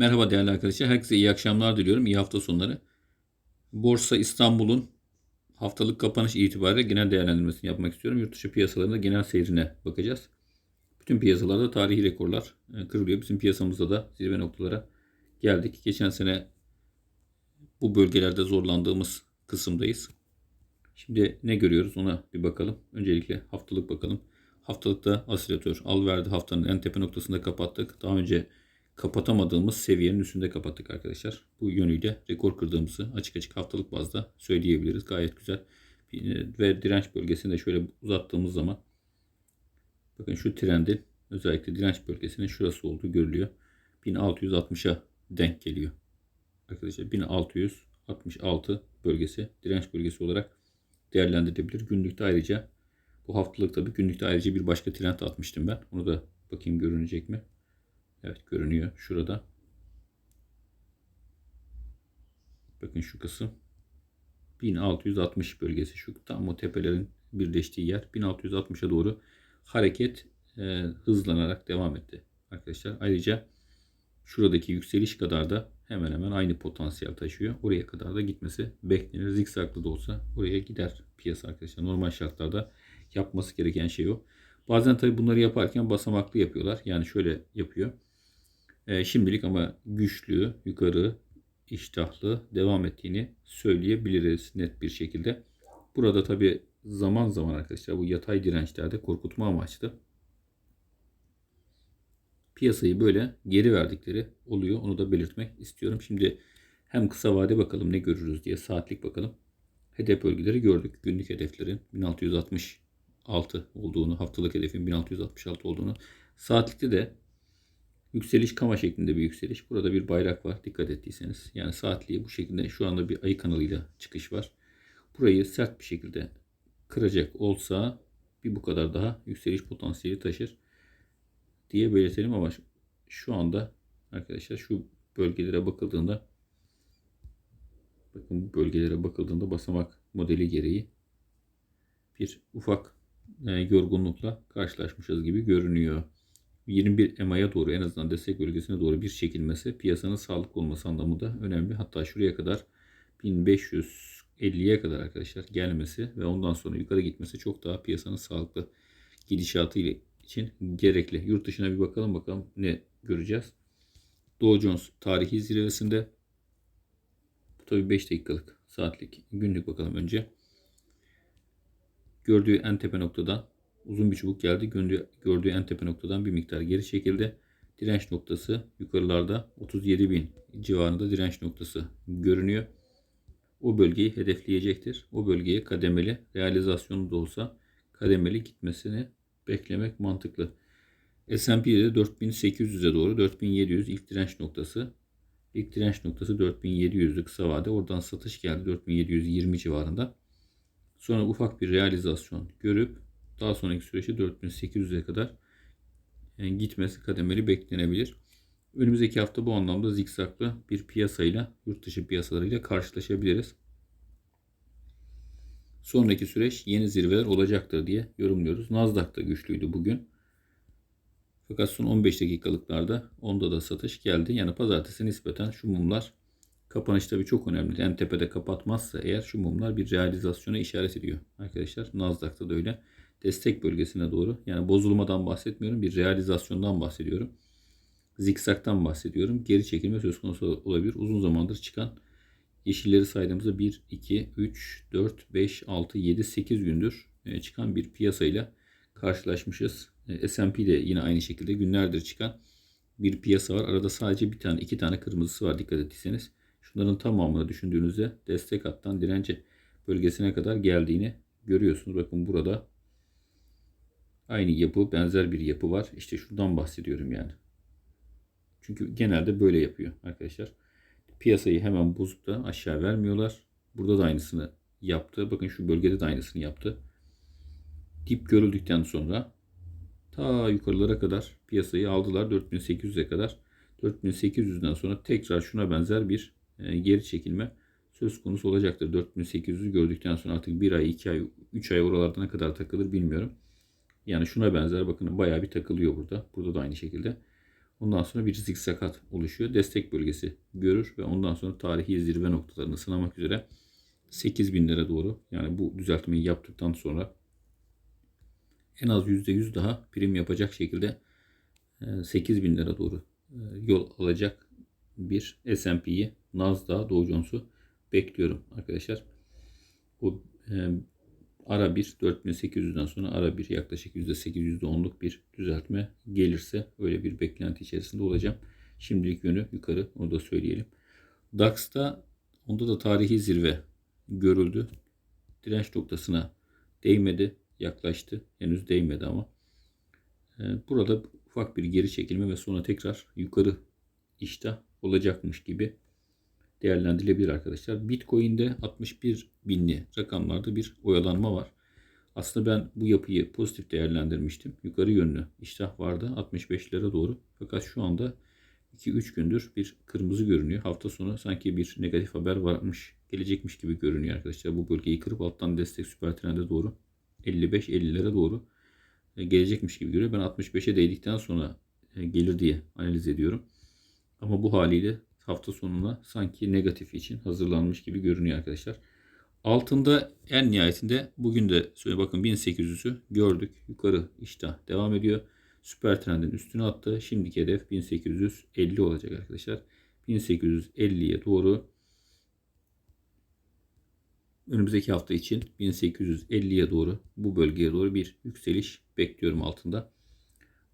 Merhaba değerli arkadaşlar. Herkese iyi akşamlar diliyorum. İyi hafta sonları. Borsa İstanbul'un haftalık kapanış itibariyle genel değerlendirmesini yapmak istiyorum. Yurt dışı piyasalarında genel seyrine bakacağız. Bütün piyasalarda tarihi rekorlar e, kırılıyor. Bizim piyasamızda da zirve noktalara geldik. Geçen sene bu bölgelerde zorlandığımız kısımdayız. Şimdi ne görüyoruz ona bir bakalım. Öncelikle haftalık bakalım. Haftalıkta asilatör al verdi haftanın en tepe noktasında kapattık. Daha önce kapatamadığımız seviyenin üstünde kapattık arkadaşlar. Bu yönüyle rekor kırdığımızı açık açık haftalık bazda söyleyebiliriz. Gayet güzel. Ve direnç bölgesini de şöyle uzattığımız zaman bakın şu trendin özellikle direnç bölgesinin şurası olduğu görülüyor. 1660'a denk geliyor. Arkadaşlar 1666 bölgesi direnç bölgesi olarak değerlendirilebilir. Günlükte ayrıca bu haftalık tabii günlükte ayrıca bir başka trend atmıştım ben. Onu da bakayım görünecek mi? Evet görünüyor şurada. Bakın şu kısım 1660 bölgesi şu tam o tepelerin birleştiği yer 1660'a doğru hareket e, hızlanarak devam etti arkadaşlar. Ayrıca şuradaki yükseliş kadar da hemen hemen aynı potansiyel taşıyor. Oraya kadar da gitmesi beklenir. Zikzaklı da olsa oraya gider piyasa arkadaşlar. Normal şartlarda yapması gereken şey o. Bazen tabi bunları yaparken basamaklı yapıyorlar. Yani şöyle yapıyor. E, şimdilik ama güçlü, yukarı, iştahlı devam ettiğini söyleyebiliriz net bir şekilde. Burada tabi zaman zaman arkadaşlar bu yatay dirençlerde korkutma amaçlı piyasayı böyle geri verdikleri oluyor. Onu da belirtmek istiyorum. Şimdi hem kısa vade bakalım ne görürüz diye saatlik bakalım. Hedef bölgeleri gördük. Günlük hedeflerin 1666 olduğunu, haftalık hedefin 1666 olduğunu. Saatlikte de Yükseliş kama şeklinde bir yükseliş. Burada bir bayrak var dikkat ettiyseniz. Yani saatliği bu şekilde şu anda bir ayı kanalıyla çıkış var. Burayı sert bir şekilde kıracak olsa bir bu kadar daha yükseliş potansiyeli taşır diye belirtelim ama şu anda arkadaşlar şu bölgelere bakıldığında bakın bu bölgelere bakıldığında basamak modeli gereği bir ufak e, yorgunlukla karşılaşmışız gibi görünüyor. 21 EMA'ya doğru en azından destek bölgesine doğru bir çekilmesi piyasanın sağlıklı olması anlamında önemli. Hatta şuraya kadar 1550'ye kadar arkadaşlar gelmesi ve ondan sonra yukarı gitmesi çok daha piyasanın sağlıklı gidişatı için gerekli. Yurt dışına bir bakalım bakalım ne göreceğiz. Dow Jones tarihi zirvesinde bu tabi 5 dakikalık saatlik günlük bakalım önce. Gördüğü en tepe noktadan uzun bir çubuk geldi. Gördüğü, gördüğü en tepe noktadan bir miktar geri çekildi. Direnç noktası yukarılarda 37.000 civarında direnç noktası görünüyor. O bölgeyi hedefleyecektir. O bölgeye kademeli realizasyonu da olsa kademeli gitmesini beklemek mantıklı. S&P'de de 4800'e doğru 4700 ilk direnç noktası. İlk direnç noktası 4700'lü kısa vade. Oradan satış geldi 4720 civarında. Sonra ufak bir realizasyon görüp daha sonraki süreçte 4800'e kadar yani gitmesi kademeli beklenebilir. Önümüzdeki hafta bu anlamda zikzaklı bir piyasayla, yurt dışı piyasalarıyla karşılaşabiliriz. Sonraki süreç yeni zirveler olacaktır diye yorumluyoruz. Nasdaq da güçlüydü bugün. Fakat son 15 dakikalıklarda onda da satış geldi. Yani pazartesi nispeten şu mumlar kapanış tabii çok önemli. En tepede kapatmazsa eğer şu mumlar bir realizasyona işaret ediyor. Arkadaşlar Nasdaq'ta da öyle destek bölgesine doğru yani bozulmadan bahsetmiyorum bir realizasyondan bahsediyorum. Zikzaktan bahsediyorum. Geri çekilme söz konusu olabilir. Uzun zamandır çıkan yeşilleri saydığımızda 1, 2, 3, 4, 5, 6, 7, 8 gündür e, çıkan bir piyasayla karşılaşmışız. E, S&P de yine aynı şekilde günlerdir çıkan bir piyasa var. Arada sadece bir tane, iki tane kırmızısı var dikkat ettiyseniz. Şunların tamamını düşündüğünüzde destek hattan dirence bölgesine kadar geldiğini görüyorsunuz. Bakın burada Aynı yapı, benzer bir yapı var. İşte şuradan bahsediyorum yani. Çünkü genelde böyle yapıyor arkadaşlar. Piyasayı hemen bozup da aşağı vermiyorlar. Burada da aynısını yaptı. Bakın şu bölgede de aynısını yaptı. Dip görüldükten sonra ta yukarılara kadar piyasayı aldılar 4800'e kadar. 4800'den sonra tekrar şuna benzer bir e, geri çekilme söz konusu olacaktır. 4800'ü gördükten sonra artık 1 ay, 2 ay, 3 ay oralarda ne kadar takılır bilmiyorum. Yani şuna benzer bakın bayağı bir takılıyor burada. Burada da aynı şekilde. Ondan sonra bir zikzakat oluşuyor. Destek bölgesi görür ve ondan sonra tarihi zirve noktalarını sınamak üzere 8000'lere doğru yani bu düzeltmeyi yaptıktan sonra en az %100 daha prim yapacak şekilde 8000'lere doğru e, yol alacak bir S&P'yi, Nasdaq, Dow Jones'u bekliyorum arkadaşlar. Bu e, ara bir 4800'den sonra ara bir yaklaşık %8 %10'luk bir düzeltme gelirse öyle bir beklenti içerisinde olacağım. Şimdilik yönü yukarı onu da söyleyelim. DAX'ta onda da tarihi zirve görüldü. Direnç noktasına değmedi, yaklaştı. Henüz değmedi ama. E, burada ufak bir geri çekilme ve sonra tekrar yukarı iştah olacakmış gibi değerlendirilebilir arkadaşlar. Bitcoin'de 61 binli rakamlarda bir oyalanma var. Aslında ben bu yapıyı pozitif değerlendirmiştim. Yukarı yönlü iştah vardı 65'lere doğru. Fakat şu anda 2-3 gündür bir kırmızı görünüyor. Hafta sonu sanki bir negatif haber varmış, gelecekmiş gibi görünüyor arkadaşlar. Bu bölgeyi kırıp alttan destek süper trende doğru 55-50'lere doğru e, gelecekmiş gibi görüyor. Ben 65'e değdikten sonra e, gelir diye analiz ediyorum. Ama bu haliyle hafta sonuna sanki negatif için hazırlanmış gibi görünüyor arkadaşlar. Altında en nihayetinde bugün de söyle bakın 1800'ü gördük. Yukarı iştah devam ediyor. Süper trendin üstüne attı. Şimdiki hedef 1850 olacak arkadaşlar. 1850'ye doğru önümüzdeki hafta için 1850'ye doğru bu bölgeye doğru bir yükseliş bekliyorum altında.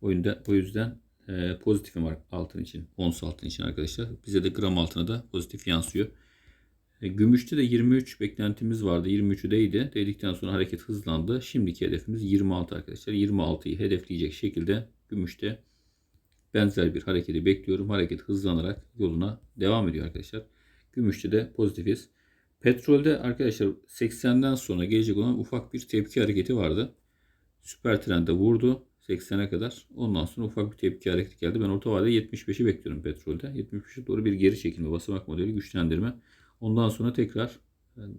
O yüzden, o yüzden e, pozitifim altın için, ons altın için arkadaşlar. Bize de gram altına da pozitif yansıyor. E, gümüşte de 23 beklentimiz vardı. 23'ü değdi. Değdikten sonra hareket hızlandı. Şimdiki hedefimiz 26 arkadaşlar. 26'yı hedefleyecek şekilde gümüşte benzer bir hareketi bekliyorum. Hareket hızlanarak yoluna devam ediyor arkadaşlar. Gümüşte de pozitifiz. Petrolde arkadaşlar 80'den sonra gelecek olan ufak bir tepki hareketi vardı. Süper trende vurdu 80'e kadar. Ondan sonra ufak bir tepki hareketi geldi. Ben orta vadede 75'i bekliyorum petrolde. 75'e doğru bir geri çekilme, basamak modeli güçlendirme. Ondan sonra tekrar yani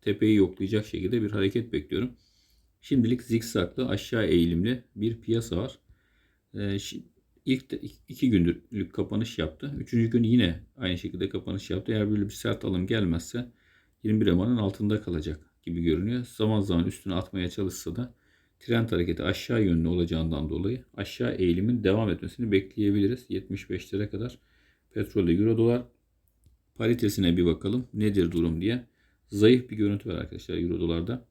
tepeyi yoklayacak şekilde bir hareket bekliyorum. Şimdilik zikzaklı aşağı eğilimli bir piyasa var. Ee, ilk de iki gündürlük kapanış yaptı. Üçüncü gün yine aynı şekilde kapanış yaptı. Eğer böyle bir sert alım gelmezse 21 emanın altında kalacak gibi görünüyor. Zaman zaman üstüne atmaya çalışsa da trend hareketi aşağı yönlü olacağından dolayı aşağı eğilimin devam etmesini bekleyebiliriz. 75'lere kadar petrolde euro dolar paritesine bir bakalım. Nedir durum diye. Zayıf bir görüntü var arkadaşlar euro dolarda.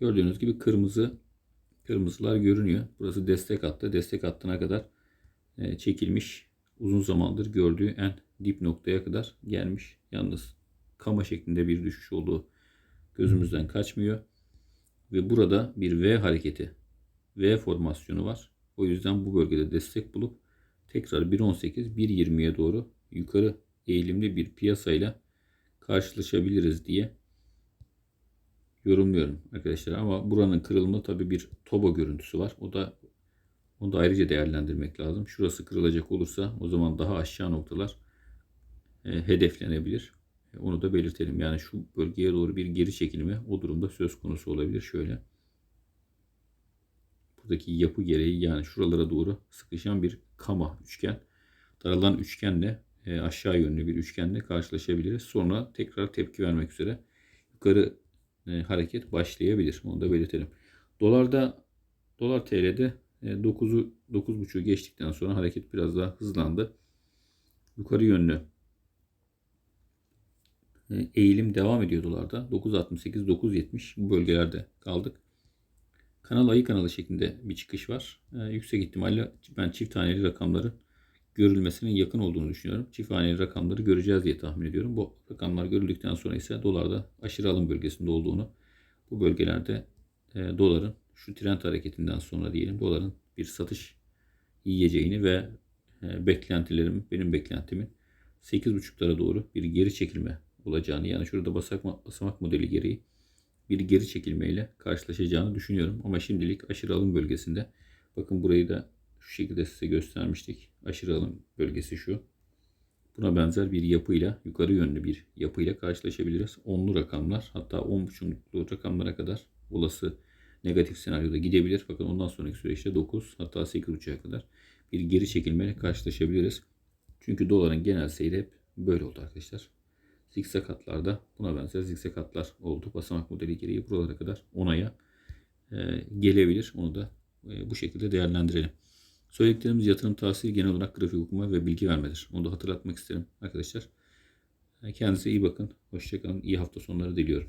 Gördüğünüz gibi kırmızı kırmızılar görünüyor. Burası destek hattı. Destek hattına kadar e, çekilmiş. Uzun zamandır gördüğü en dip noktaya kadar gelmiş. Yalnız kama şeklinde bir düşüş olduğu gözümüzden kaçmıyor. Ve burada bir V hareketi, V formasyonu var. O yüzden bu bölgede destek bulup tekrar 1.18, 1.20'ye doğru yukarı eğilimli bir piyasayla karşılaşabiliriz diye yorumluyorum arkadaşlar. Ama buranın kırılma tabi bir toba görüntüsü var. O da onu da ayrıca değerlendirmek lazım. Şurası kırılacak olursa o zaman daha aşağı noktalar e, hedeflenebilir. E, onu da belirtelim. Yani şu bölgeye doğru bir geri çekilme o durumda söz konusu olabilir. Şöyle. Buradaki yapı gereği yani şuralara doğru sıkışan bir kama üçgen. Daralan üçgenle e, aşağı yönlü bir üçgenle karşılaşabiliriz. Sonra tekrar tepki vermek üzere yukarı e, hareket başlayabilir. Onu da belirtelim. Dolarda dolar TL'de 9'u 9.5'u geçtikten sonra hareket biraz daha hızlandı. Yukarı yönlü e, eğilim devam ediyor dolarda. 9.68, 9.70 bu bölgelerde kaldık. Kanal ayı kanalı şeklinde bir çıkış var. Ee, yüksek ihtimalle ben çift taneli rakamları görülmesinin yakın olduğunu düşünüyorum. Çift haneli rakamları göreceğiz diye tahmin ediyorum. Bu rakamlar görüldükten sonra ise dolarda aşırı alım bölgesinde olduğunu, bu bölgelerde e, doların şu trend hareketinden sonra diyelim doların bir satış yiyeceğini ve e, beklentilerim, benim beklentimin 8.5'lara doğru bir geri çekilme olacağını yani şurada basamak, basamak modeli gereği bir geri çekilmeyle karşılaşacağını düşünüyorum. Ama şimdilik aşırı alım bölgesinde bakın burayı da şu şekilde size göstermiştik. Aşırı alım bölgesi şu. Buna benzer bir yapıyla yukarı yönlü bir yapıyla karşılaşabiliriz. Onlu rakamlar hatta 10.5'luklu rakamlara kadar olası negatif senaryoda gidebilir. Fakat ondan sonraki süreçte 9 hatta 8.5'a kadar bir geri çekilmeyle karşılaşabiliriz. Çünkü doların genel seyri hep böyle oldu arkadaşlar. Zikzak hatlarda buna benzer zikzak hatlar oldu. Basamak modeli gereği buralara kadar onaya e, gelebilir. Onu da e, bu şekilde değerlendirelim. Söylediklerimiz yatırım tavsiye genel olarak grafik okuma ve bilgi vermedir. Onu da hatırlatmak isterim arkadaşlar. Kendinize iyi bakın. Hoşçakalın. İyi hafta sonları diliyorum.